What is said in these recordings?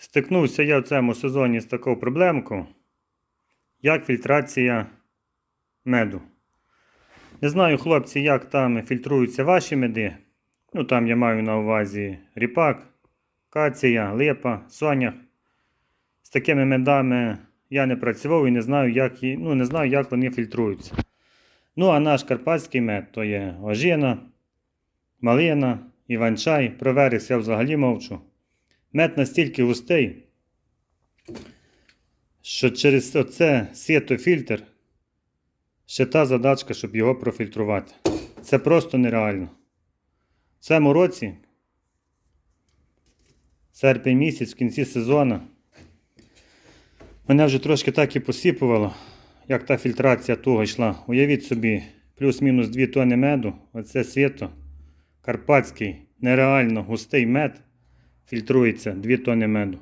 Стикнувся я в цьому сезоні з такою проблемкою, як фільтрація меду. Не знаю, хлопці, як там фільтруються ваші меди. Ну, там я маю на увазі ріпак, кація, липа, сонях. З такими медами я не працював і не знаю, як, ну, не знаю, як вони фільтруються. Ну, а наш карпатський мед то є ожина, малина, іван-чай. Про верес я взагалі мовчу. Мед настільки густий, що через оце сітофільтр ще та задачка, щоб його профільтрувати. Це просто нереально. В цьому році, серпень місяць, в кінці сезону, мене вже трошки так і посіпувало, як та фільтрація туго йшла. Уявіть собі, плюс-мінус 2 тонни меду, оце світо, карпатський, нереально густий мед фільтрується 2 тонни меду.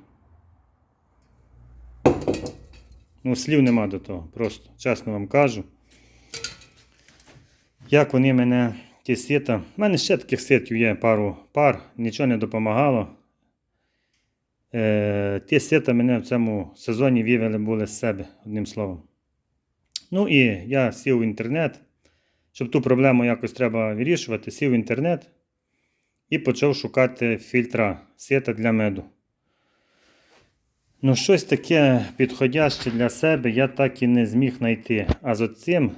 Ну, слів нема до того, просто чесно вам кажу. Як вони мене, ті сіта. У мене ще таких сітів є пару пар, нічого не допомагало. Е, ті сіта мене в цьому сезоні вивели були з себе, одним словом. Ну і я сів в інтернет, щоб ту проблему якось треба вирішувати, сів в інтернет і почав шукати фільтра сіта для меду. Ну, щось таке підходяще для себе я так і не зміг знайти. А з оцим,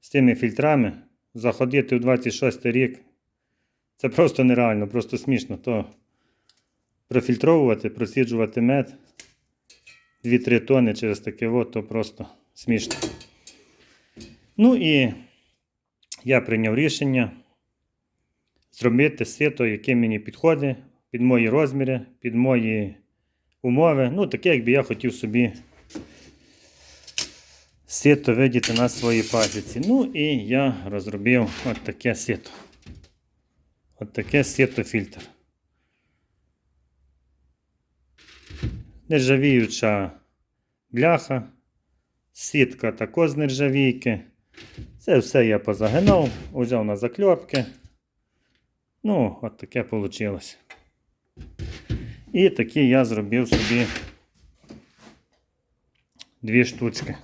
з тими фільтрами, заходити в 26 рік, це просто нереально, просто смішно. То профільтровувати, просіджувати мед 2-3 тони через таке вот, то просто смішно. Ну і я прийняв рішення зробити сито, яке мені підходить, під мої розміри, під мої умови. Ну, таке, якби я хотів собі сито видіти на своїй пасіці. Ну і я розробив от таке сито. От таке сито-фільтр. Нержавіюча бляха, сітка також з нержавійки. Це все я позагинав, узяв на закльопки. Ну, от таке вийшло. І такі я зробив собі дві штучки.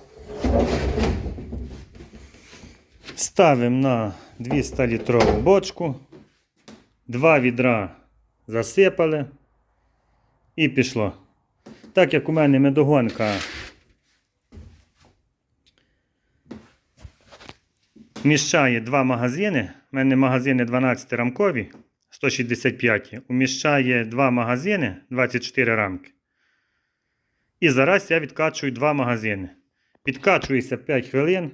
Ставимо на 200 літрову бочку. Два відра засипали і пішло. Так як у мене медогонка вміщає два магазини. У мене магазини 12 рамкові, 165. Уміщає два магазини 24 рамки. І зараз я відкачую два магазини. Підкачується 5 хвилин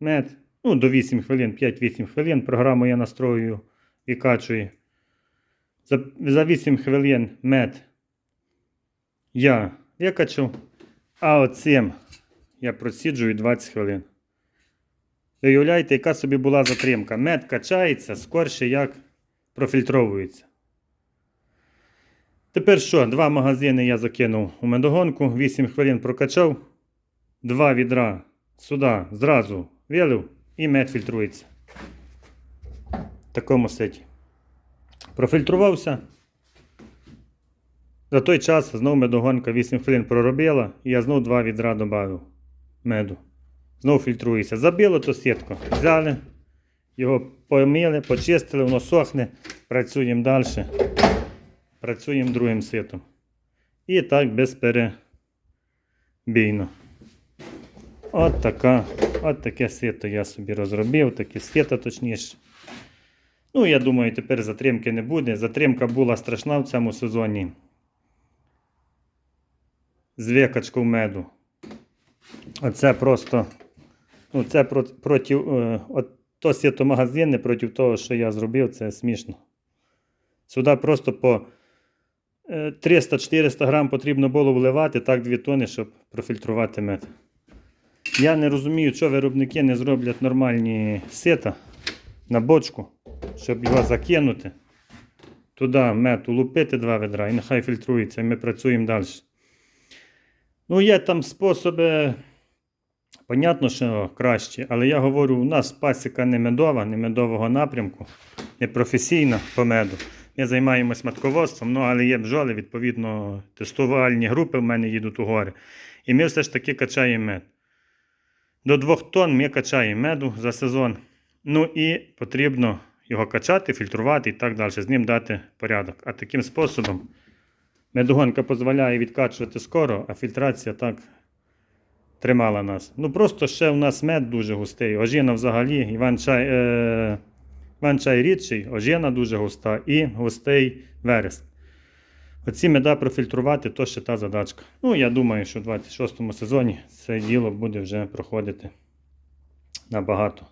мед. Ну, до 8 хвилин, 5-8 хвилин. Програму я настроюю відкачую. За, за 8 хвилин мед я викачу. А оцим я просіджую 20 хвилин. Уявляєте, яка собі була затримка. Мед качається скорше, як профільтровується. Тепер що? Два магазини я закинув у медогонку, 8 хвилин прокачав, два відра сюди зразу вилив і мед фільтрується. В такому сеті. Профільтрувався. За той час знову медогонка 8 хвилин проробила, і я знову два відра додав меду. Знову фільтрується. Забило то сітку. Взяли, його помили, почистили, воно сохне. Працюємо далі. Працюємо другим ситом. І так безперебійно. От така, от таке сито я собі розробив, таке сито точніше. Ну, я думаю, тепер затримки не буде. Затримка була страшна в цьому сезоні. З викачкою меду. Оце просто. Ну, це проти, проти е, от то сито проти того, що я зробив, це смішно. Сюди просто по е, 300-400 грам потрібно було вливати, так 2 тони, щоб профільтрувати мед. Я не розумію, що виробники не зроблять нормальні сита на бочку, щоб його закинути. Туди мед улупити два ведра і нехай фільтрується, і ми працюємо далі. Ну, є там способи. Понятно, що краще, але я говорю, у нас пасіка не медова, не медового напрямку, не професійна по меду. Ми займаємось матководством, ну, але є бджоли, відповідно, тестувальні групи в мене їдуть у гори. І ми все ж таки качаємо мед. До 2 тонн ми качаємо меду за сезон. Ну і потрібно його качати, фільтрувати і так далі, з ним дати порядок. А таким способом медогонка дозволяє відкачувати скоро, а фільтрація так тримала нас. Ну просто ще у нас мед дуже густий. Ожина взагалі, Іван-чай, е, Іван-чай рідший, ожина дуже густа і густий вереск. Оці меда профільтрувати то ще та задачка. Ну, я думаю, що в 26 сезоні це діло буде вже проходити набагато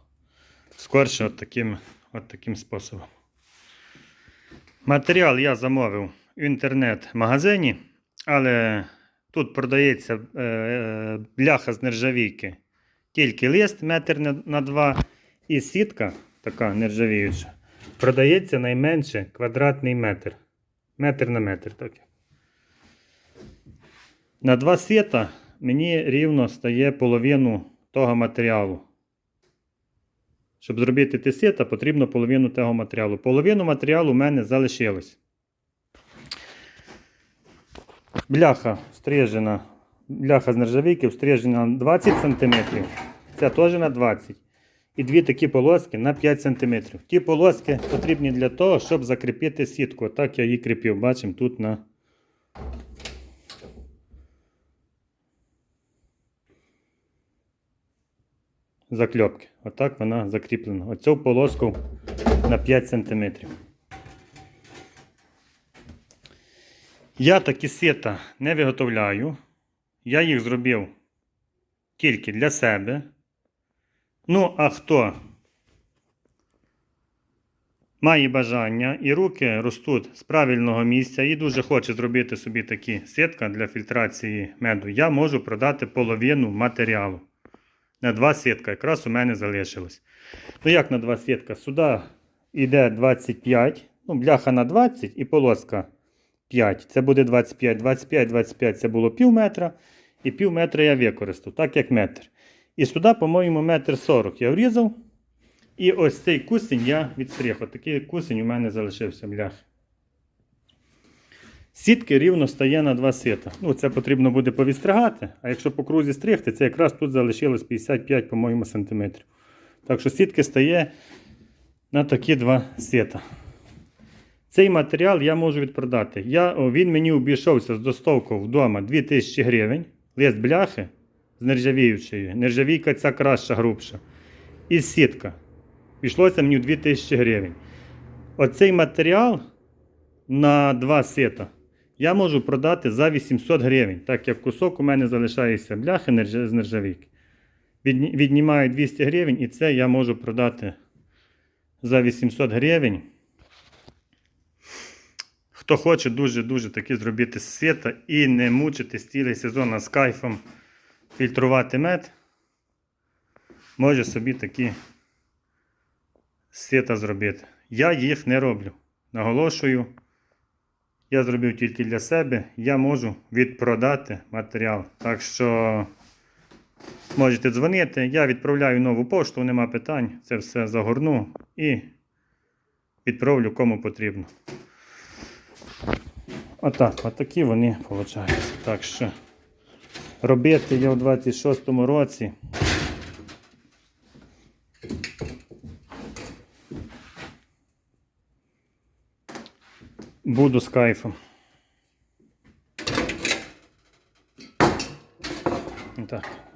скорше от таким, от таким способом. Матеріал я замовив в інтернет-магазині, але тут продається е, бляха з нержавійки. Тільки лист метр на- два і сітка, така нержавіюча, продається найменше квадратний метр. Метр на метр. Так. На два сіта мені рівно стає половину того матеріалу. Щоб зробити ті сіта, потрібно половину того матеріалу. Половину матеріалу у мене залишилось. Бляха стрижена. Бляха з нержавійки стрижена на 20 см. Це теж на 20 І дві такі полоски на 5 см. Ті полоски потрібні для того, щоб закріпити сітку. Так я її кріпив. Бачимо тут на. Закльопки. Отак вона закріплена. Оцю полоску на 5 см. Я такі сіта не виготовляю. Я їх зробив тільки для себе. Ну, а хто має бажання і руки ростуть з правильного місця і дуже хоче зробити собі такі сітка для фільтрації меду, я можу продати половину матеріалу. На два сітка якраз у мене залишилось. Ну як на два сітка? Сюди йде 25, ну, бляха на 20 і полоска 5. Це буде 25. 25, 25 це було пів метра. І пів метра я використав, так як метр. І сюди, по-моєму, метр 40 я врізав. І ось цей кусень я відстріг. Ось такий кусень у мене залишився блях. Сітки рівно стає на два сіта. Ну, це потрібно буде повістригати, а якщо по крузі стригти, це якраз тут залишилось 55, по-моєму, сантиметрів. Так що сітки стає на такі два сіта. Цей матеріал я можу відпродати. Я, він мені обійшовся з доставкою вдома 2000 гривень. Лист бляхи з нержавіючої. Нержавійка ця краща, грубша. І сітка. Пішлося мені 2000 гривень. Оцей матеріал на два сета я можу продати за 800 гривень, так як кусок у мене залишається бляхи з нержавійки. Віднімаю 200 гривень і це я можу продати за 800 гривень. Хто хоче дуже-дуже таки зробити з світа і не мучитись цілий сезон з кайфом фільтрувати мед, може собі такі сіта зробити. Я їх не роблю. Наголошую, я зробив тільки для себе, я можу відпродати матеріал. Так що можете дзвонити, я відправляю нову пошту, нема питань. Це все загорну і відправлю кому потрібно. Отак, отакі вони виходять. Так що робити я у 26-му році. Буду з кайфом. Так.